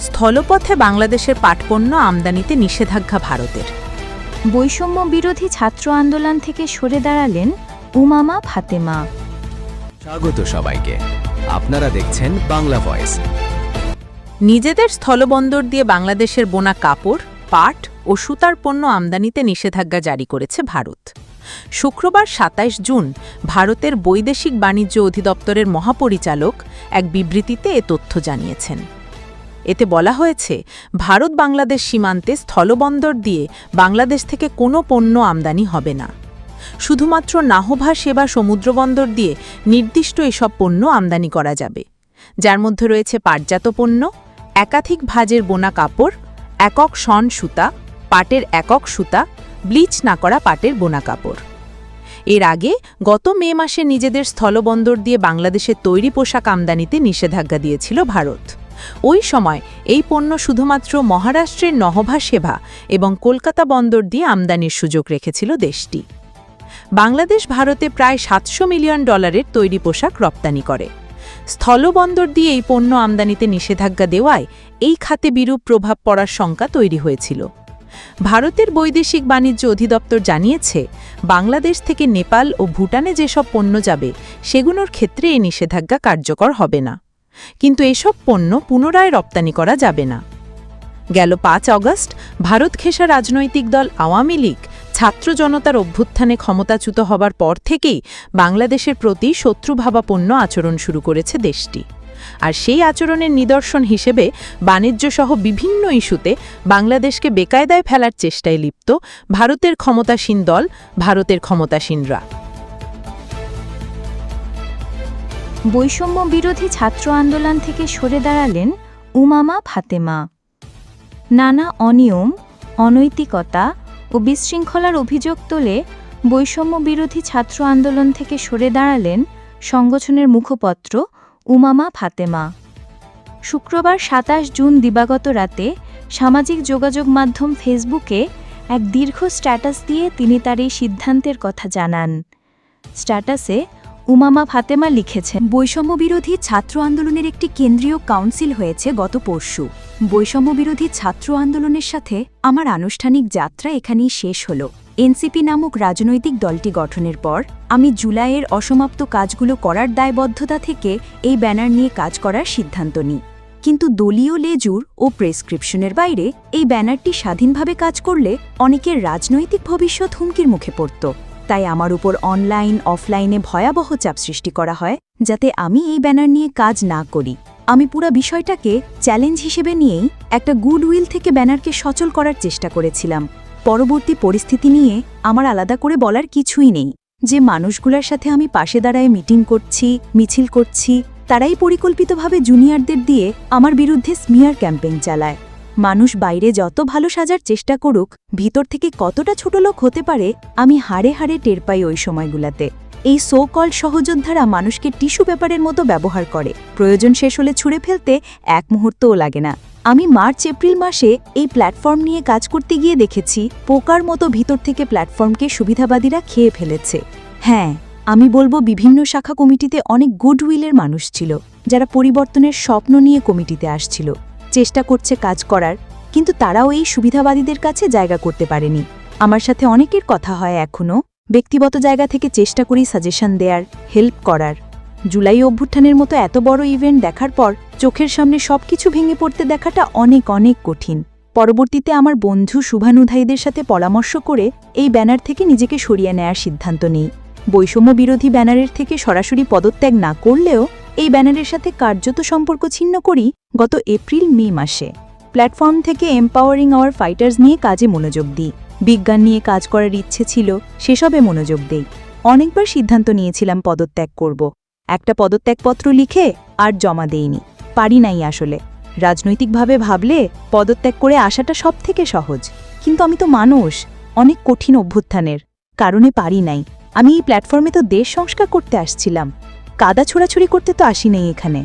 স্থলপথে বাংলাদেশের পাটপণ্য আমদানিতে নিষেধাজ্ঞা ভারতের। বৈষম্য বিরোধী ছাত্র আন্দোলন থেকে সরে দাঁড়ালেন উমামা ফাতেমা। স্বাগত সবাইকে। আপনারা দেখছেন বাংলা ভয়েস। নিজেদের স্থলবন্দর দিয়ে বাংলাদেশের বোনা কাপড় পাট ও সুতার পণ্য আমদানিতে নিষেধাজ্ঞা জারি করেছে ভারত। শুক্রবার ২৭ জুন ভারতের বৈদেশিক বাণিজ্য অধিদপ্তরের মহাপরিচালক এক বিবৃতিতে এ তথ্য জানিয়েছেন। এতে বলা হয়েছে, ভারত বাংলাদেশ সীমান্তে স্থলবন্দর দিয়ে বাংলাদেশ থেকে কোনো পণ্য আমদানি হবে না। শুধুমাত্র নাহভা সেবা সমুদ্রবন্দর দিয়ে নির্দিষ্ট এসব পণ্য আমদানি করা যাবে। যার মধ্যে রয়েছে পাটজাত পণ্য, একাধিক ভাজের বোনা কাপড়, একক শন সুতা, পাটের একক সুতা, ব্লিচ না করা পাটের বোনা কাপড়। এর আগে গত মে মাসে নিজেদের স্থলবন্দর দিয়ে বাংলাদেশের তৈরি পোশাক আমদানিতে নিষেধাজ্ঞা দিয়েছিল ভারত। ওই সময় এই পণ্য শুধুমাত্র মহারাষ্ট্রের নহভা সেবা এবং কলকাতা বন্দর দিয়ে আমদানির সুযোগ রেখেছিল দেশটি। বাংলাদেশ ভারতে প্রায় সাতশো মিলিয়ন ডলারের তৈরি পোশাক রপ্তানি করে। স্থলবন্দর দিয়ে এই পণ্য আমদানিতে নিষেধাজ্ঞা দেওয়ায় এই খাতে বিরূপ প্রভাব পড়ার শঙ্কা তৈরি হয়েছিল। ভারতের বৈদেশিক বাণিজ্য অধিদপ্তর জানিয়েছে, বাংলাদেশ থেকে নেপাল ও ভুটানে যেসব পণ্য যাবে, সেগুলোর ক্ষেত্রে এই নিষেধাজ্ঞা কার্যকর হবে না। কিন্তু এসব পণ্য পুনরায় রপ্তানি করা যাবে না। গেল পাঁচ অগস্ট, ভারত ঘেঁষা রাজনৈতিক দল আওয়ামী লীগ ছাত্র জনতার অভ্যুত্থানে ক্ষমতাচ্যুত হবার পর থেকেই বাংলাদেশের প্রতি শত্রুভাবাপন্ন আচরণ শুরু করেছে দেশটি। আর সেই আচরণের নিদর্শন হিসেবে বাণিজ্যসহ বিভিন্ন ইস্যুতে বাংলাদেশকে বেকায়দায় ফেলার চেষ্টায় লিপ্ত ভারতের ক্ষমতাসীন দল, ভারতের ক্ষমতাসীনরা। বৈষম্য বিরোধী ছাত্র আন্দোলন থেকে সরে দাঁড়ালেন উমামা ফাতেমা। নানা অনিয়ম, অনৈতিকতা ও বিশৃঙ্খলার অভিযোগ তোলে বৈষম্য বিরোধী ছাত্র আন্দোলন থেকে সরে দাঁড়ালেন সংগঠনের মুখপত্র উমামা ফাতেমা। শুক্রবার সাতাশ জুন দিবাগত রাতে সামাজিক যোগাযোগ মাধ্যম ফেসবুকে এক দীর্ঘ স্ট্যাটাস দিয়ে তিনি তার এই সিদ্ধান্তের কথা জানান। স্ট্যাটাসে উমামা ফাতেমা লিখেছেন বৈষম্য বিরোধী ছাত্র আন্দোলনের একটি কেন্দ্রীয় কাউন্সিল হয়েছে গত পরশু। বৈষম্য বিরোধী ছাত্র আন্দোলনের সাথে আমার আনুষ্ঠানিক যাত্রা এখানেই শেষ হল। এনসিপি নামক রাজনৈতিক দলটি গঠনের পর আমি জুলাইয়ের অসমাপ্ত কাজগুলো করার দায়বদ্ধতা থেকে এই ব্যানার নিয়ে কাজ করার সিদ্ধান্ত নিই। কিন্তু দলীয় লেজুর ও প্রেসক্রিপশনের বাইরে এই ব্যানারটি স্বাধীনভাবে কাজ করলে অনেকের রাজনৈতিক ভবিষ্যৎ হুমকির মুখে পড়ত। তাই আমার উপর অনলাইন, অফলাইনে ভয়াবহ চাপ সৃষ্টি করা হয়, যাতে আমি এই ব্যানার নিয়ে কাজ না করি। আমি পুরা বিষয়টাকে চ্যালেঞ্জ হিসেবে নিয়েই একটা গুডউইল থেকে ব্যানারকে সচল করার চেষ্টা করেছিলাম। পরবর্তী পরিস্থিতি নিয়ে আমার আলাদা করে বলার কিছুই নেই। যে মানুষগুলোর সাথে আমি পাশে দাঁড়ায় মিটিং করছি, মিছিল করছি, তারাই পরিকল্পিতভাবে জুনিয়রদের দিয়ে আমার বিরুদ্ধে স্মিয়ার ক্যাম্পেইন চালায়। মানুষ বাইরে যত ভালো সাজার চেষ্টা করুক, ভিতর থেকে কতটা ছোট লোক হতে পারে, আমি হাড়ে হাড়ে টের পাই ওই সময়গুলাতে। এই সো কল সহযোদ্ধারা মানুষকে টিস্যু পেপারের মতো ব্যবহার করে। প্রয়োজন শেষ হলে ছুঁড়ে ফেলতে এক মুহূর্তও লাগে না। আমি মার্চ, এপ্রিল মাসে এই প্ল্যাটফর্ম নিয়ে কাজ করতে গিয়ে দেখেছি, পোকার মতো ভিতর থেকে প্ল্যাটফর্মকে সুবিধাবাদীরা খেয়ে ফেলেছে। হ্যাঁ আমি বলব বিভিন্ন শাখা কমিটিতে অনেক গুডউইলের মানুষ ছিল, যারা পরিবর্তনের স্বপ্ন নিয়ে কমিটিতে আসছিল। চেষ্টা করছে কাজ করার, কিন্তু তারাও এই সুবিধাবাদীদের কাছে জায়গা করতে পারেনি। আমার সাথে অনেকের কথা হয় এখনও ব্যক্তিগত জায়গা থেকে চেষ্টা করি সাজেশন দেয়ার, হেল্প করার। জুলাই অভ্যুত্থানের মতো এত বড় ইভেন্ট দেখার পর, চোখের সামনে সব কিছু ভেঙে পড়তে দেখাটা অনেক অনেক কঠিন। পরবর্তীতে আমার বন্ধু শুভানুধায়ীদের সাথে পরামর্শ করে এই ব্যানার থেকে নিজেকে সরিয়ে নেয়ার সিদ্ধান্ত নিই। বৈষম্য বিরোধী ব্যানারের থেকে সরাসরি পদত্যাগ না করলেও এই ব্যানারের সাথে কার্যত সম্পর্ক ছিন্ন করি গত এপ্রিল মে মাসে। প্ল্যাটফর্ম থেকে এম্পাওয়ারিং আওয়ার ফাইটার্স নিয়ে কাজে মনোযোগ দিই। বিজ্ঞান নিয়ে কাজ করার ইচ্ছে ছিল, সেসবে মনোযোগ দেই। অনেকবার সিদ্ধান্ত নিয়েছিলাম পদত্যাগ করব। একটা পদত্যাগপত্র লিখে আর জমা দেইনি। পারি নাই আসলে। রাজনৈতিকভাবে ভাবলে পদত্যাগ করে আসাটা সব থেকে সহজ। কিন্তু আমি তো মানুষ, অনেক কঠিন অভ্যুত্থানের। কারণে পারি নাই। আমি এই প্ল্যাটফর্মে তো দেশ সংস্কার করতে আসছিলাম। কাদা ছোড়াছুড়ি করতে তো আসি নেই এখানে।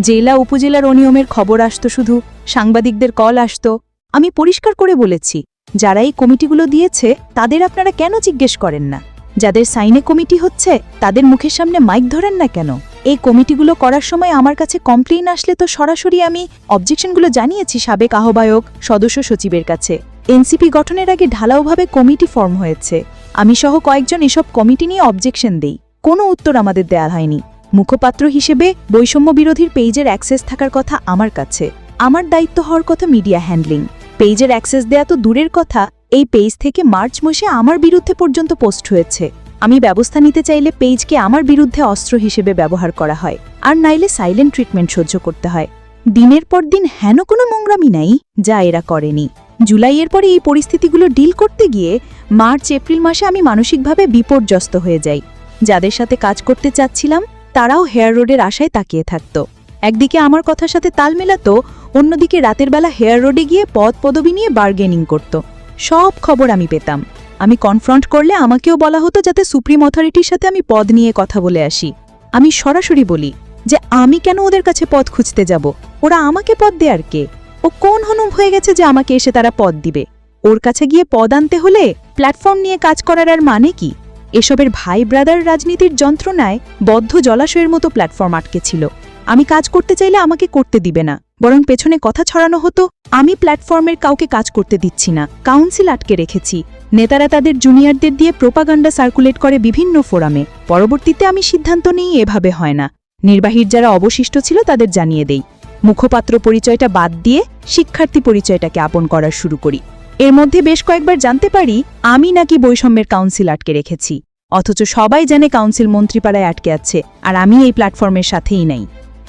জেলা উপজেলার অনিয়মের খবর আসতো শুধু, সাংবাদিকদের কল আসতো। আমি পরিষ্কার করে বলেছি, যারা এই কমিটিগুলো দিয়েছে, তাদের আপনারা কেন জিজ্ঞেস করেন না? যাদের সাইনে কমিটি হচ্ছে, তাদের মুখের সামনে মাইক ধরেন না কেন? এই কমিটিগুলো করার সময় আমার কাছে কমপ্লেইন আসলে তো সরাসরি আমি অবজেকশনগুলো জানিয়েছি সাবেক আহ্বায়ক, সদস্য সচিবের কাছে। এনসিপি গঠনের আগে ঢালাওভাবে কমিটি ফর্ম হয়েছে। আমি সহ কয়েকজন এসব কমিটি নিয়ে অবজেকশন দেই। কোনো উত্তর আমাদের দেয়া হয়নি। মুখপাত্র হিসেবে বৈষম্য বিরোধীর পেজের অ্যাক্সেস থাকার কথা আমার কাছে। আমার দায়িত্ব হওয়ার কথা মিডিয়া হ্যান্ডলিং। পেজের অ্যাক্সেস দেয়া তো দূরের কথা, এই পেজ থেকে মার্চ মাসে আমার বিরুদ্ধে পর্যন্ত পোস্ট হয়েছে। আমি ব্যবস্থা নিতে চাইলে পেজকে আমার বিরুদ্ধে অস্ত্র হিসেবে ব্যবহার করা হয়, আর নাইলে সাইলেন্ট ট্রিটমেন্ট সহ্য করতে হয়। দিনের পর দিন হেন কোনো নোংরামি নাই, যা এরা করেনি। জুলাইয়ের পরে এই পরিস্থিতিগুলো ডিল করতে গিয়ে মার্চ, এপ্রিল মাসে আমি মানসিকভাবে বিপর্যস্ত হয়ে যাই। যাদের সাথে কাজ করতে চাচ্ছিলাম তারাও হেয়ার রোডের আশায় তাকিয়ে থাকত। একদিকে আমার কথার সাথে তাল মেলাতো, অন্যদিকে রাতের বেলা হেয়ার রোডে গিয়ে পদ পদবি নিয়ে বার্গেনিং করত। সব খবর আমি পেতাম। আমি কনফ্রন্ট করলে আমাকেও বলা হতো যাতে সুপ্রিম অথরিটির সাথে আমি পদ নিয়ে কথা বলে আসি। আমি সরাসরি বলি যে, আমি কেন ওদের কাছে পদ খুঁজতে যাব? ওরা আমাকে পদ দেয়ার কে? ও কোন হনুম হয়ে গেছে যে আমাকে এসে তারা পদ দিবে? ওর কাছে গিয়ে পদ আনতে হলে প্ল্যাটফর্ম নিয়ে কাজ করার আর মানে কি? এসবের ভাই ব্রাদার রাজনীতির যন্ত্রণায় বদ্ধ জলাশয়ের মতো প্ল্যাটফর্ম আটকে ছিল আমি কাজ করতে চাইলে আমাকে করতে দিবে না। বরং পেছনে কথা ছড়ানো হতো, আমি প্ল্যাটফর্মের কাউকে কাজ করতে দিচ্ছি না। কাউন্সিল আটকে রেখেছি। নেতারা তাদের জুনিয়রদের দিয়ে প্রোপাগান্ডা সার্কুলেট করে বিভিন্ন ফোরামে। পরবর্তীতে আমি সিদ্ধান্ত নিই এভাবে হয় না। নির্বাহীর যারা অবশিষ্ট ছিল তাদের জানিয়ে দেই। মুখপাত্র পরিচয়টা বাদ দিয়ে শিক্ষার্থী পরিচয়টাকে আপন করা শুরু করি। এর মধ্যে বেশ কয়েকবার জানতে পারি, আমি নাকি বৈষম্যের কাউন্সিল আটকে রেখেছি। অথচ সবাই জানে কাউন্সিল মন্ত্রীপাড়ায় আটকে আছে, আর আমি এই প্ল্যাটফর্মের সাথেই নাই।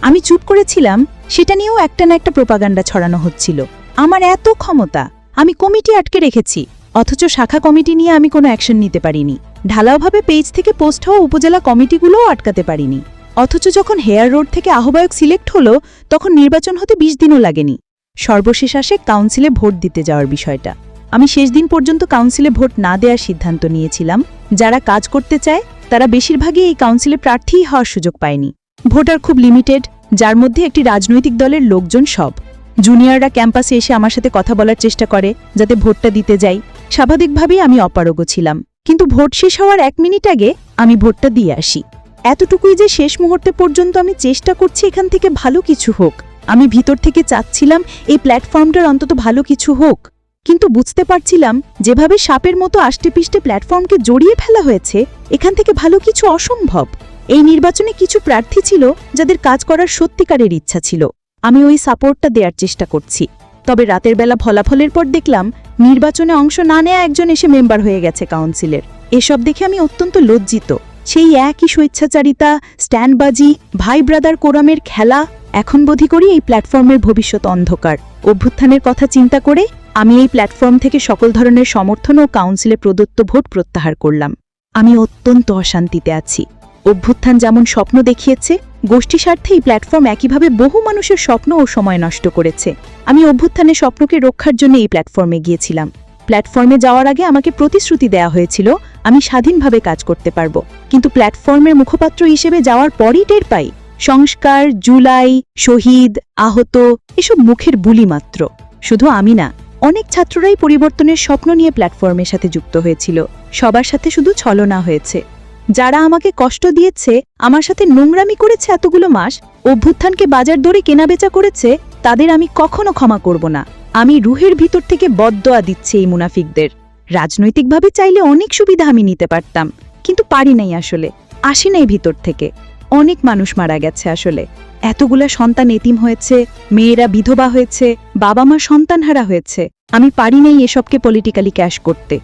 আমি চুপ করেছিলাম, সেটা নিয়েও একটা না একটা প্রোপাগান্ডা ছড়ানো হচ্ছিল। আমার এত ক্ষমতা, আমি কমিটি আটকে রেখেছি, অথচ শাখা কমিটি নিয়ে আমি কোনো অ্যাকশন নিতে পারিনি। ঢালাওভাবে পেজ থেকে পোস্ট হওয়া উপজেলা কমিটিগুলোও আটকাতে পারিনি। অথচ যখন হেয়ার রোড থেকে আহ্বায়ক সিলেক্ট হলো, তখন নির্বাচন হতে বিশ দিনও লাগেনি। সর্বশেষ আসে কাউন্সিলে ভোট দিতে যাওয়ার বিষয়টা। আমি শেষ দিন পর্যন্ত কাউন্সিলে ভোট না দেওয়ার সিদ্ধান্ত নিয়েছিলাম। যারা কাজ করতে চায়, তারা বেশিরভাগই এই কাউন্সিলে প্রার্থীই হওয়ার সুযোগ পায়নি। ভোটার খুব লিমিটেড যার মধ্যে একটি রাজনৈতিক দলের লোকজন সব। জুনিয়ররা ক্যাম্পাসে এসে আমার সাথে কথা বলার চেষ্টা করে, যাতে ভোটটা দিতে যাই। স্বাভাবিকভাবেই আমি অপারগ ছিলাম। কিন্তু ভোট শেষ হওয়ার এক মিনিট আগে আমি ভোটটা দিয়ে আসি। এতটুকুই যে শেষ মুহূর্তে পর্যন্ত আমি চেষ্টা করছি এখান থেকে ভালো কিছু হোক। আমি ভিতর থেকে চাচ্ছিলাম এই প্ল্যাটফর্মটার অন্তত ভালো কিছু হোক। কিন্তু বুঝতে পারছিলাম যেভাবে সাপের মতো আষ্টেপিষ্টে প্ল্যাটফর্মকে জড়িয়ে ফেলা হয়েছে, এখান থেকে ভালো কিছু অসম্ভব। এই নির্বাচনে কিছু প্রার্থী ছিল যাদের কাজ করার সত্যিকারের ইচ্ছা ছিল। আমি ওই সাপোর্টটা দেওয়ার চেষ্টা করছি। তবে রাতের বেলা ফলাফলের পর দেখলাম নির্বাচনে অংশ না নেয়া একজন এসে মেম্বার হয়ে গেছে কাউন্সিলের। এসব দেখে আমি অত্যন্ত লজ্জিত। সেই একই স্বেচ্ছাচারিতা, স্ট্যান্ডবাজি, ভাই ব্রাদার কোরামের খেলা এখন বোধি করি এই প্ল্যাটফর্মের ভবিষ্যৎ অন্ধকার। অভ্যুত্থানের কথা চিন্তা করে আমি এই প্ল্যাটফর্ম থেকে সকল ধরনের সমর্থন ও কাউন্সিলে প্রদত্ত ভোট প্রত্যাহার করলাম। আমি অত্যন্ত অশান্তিতে আছি। অভ্যুত্থান যেমন স্বপ্ন দেখিয়েছে, গোষ্ঠী স্বার্থে এই প্ল্যাটফর্ম একইভাবে বহু মানুষের স্বপ্ন ও সময় নষ্ট করেছে। আমি অভ্যুত্থানের স্বপ্নকে রক্ষার জন্য এই প্ল্যাটফর্মে গিয়েছিলাম। প্ল্যাটফর্মে যাওয়ার আগে আমাকে প্রতিশ্রুতি দেওয়া হয়েছিল, আমি স্বাধীনভাবে কাজ করতে পারব। কিন্তু প্ল্যাটফর্মের মুখপাত্র হিসেবে যাওয়ার পরই টের পাই সংস্কার, জুলাই, শহীদ, আহত, এসব মুখের বুলি মাত্র। শুধু আমি না, অনেক ছাত্ররাই পরিবর্তনের স্বপ্ন নিয়ে প্ল্যাটফর্মের সাথে যুক্ত হয়েছিল। সবার সাথে শুধু ছলনা হয়েছে। যারা আমাকে কষ্ট দিয়েছে, আমার সাথে নোংরামি করেছে এতগুলো মাস, অভ্যুত্থানকে বাজার দরে কেনাবেচা করেছে, তাদের আমি কখনো ক্ষমা করব না। আমি রুহের ভিতর থেকে বদদোয়া দিচ্ছে এই মুনাফিকদের। রাজনৈতিকভাবে চাইলে অনেক সুবিধা আমি নিতে পারতাম, কিন্তু পারি নাই আসলে। আসি নাই ভিতর থেকে। অনেক মানুষ মারা গেছে আসলে। এতগুলা সন্তান এতিম হয়েছে, মেয়েরা বিধবা হয়েছে বাবা মা সন্তানহারা হয়েছে। আমি পারি নাই এসবকে পলিটিক্যালি ক্যাশ করতে।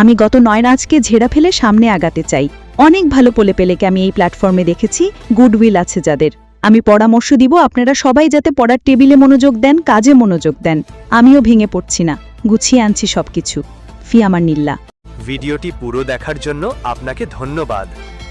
আমি গত নয় রাজকে ঝেড়া ফেলে সামনে আগাতে চাই। অনেক ভালো পোলে পেলেকে আমি এই প্ল্যাটফর্মে দেখেছি গুডউইল আছে যাদের। আমি পরামর্শ দিব আপনারা সবাই যাতে পড়ার টেবিলে মনোযোগ দেন, কাজে মনোযোগ দেন। আমিও ভেঙে পড়ছি না, গুছিয়ে আনছি সবকিছু। ফি আমার নিল্লা। ভিডিওটি পুরো দেখার জন্য আপনাকে ধন্যবাদ।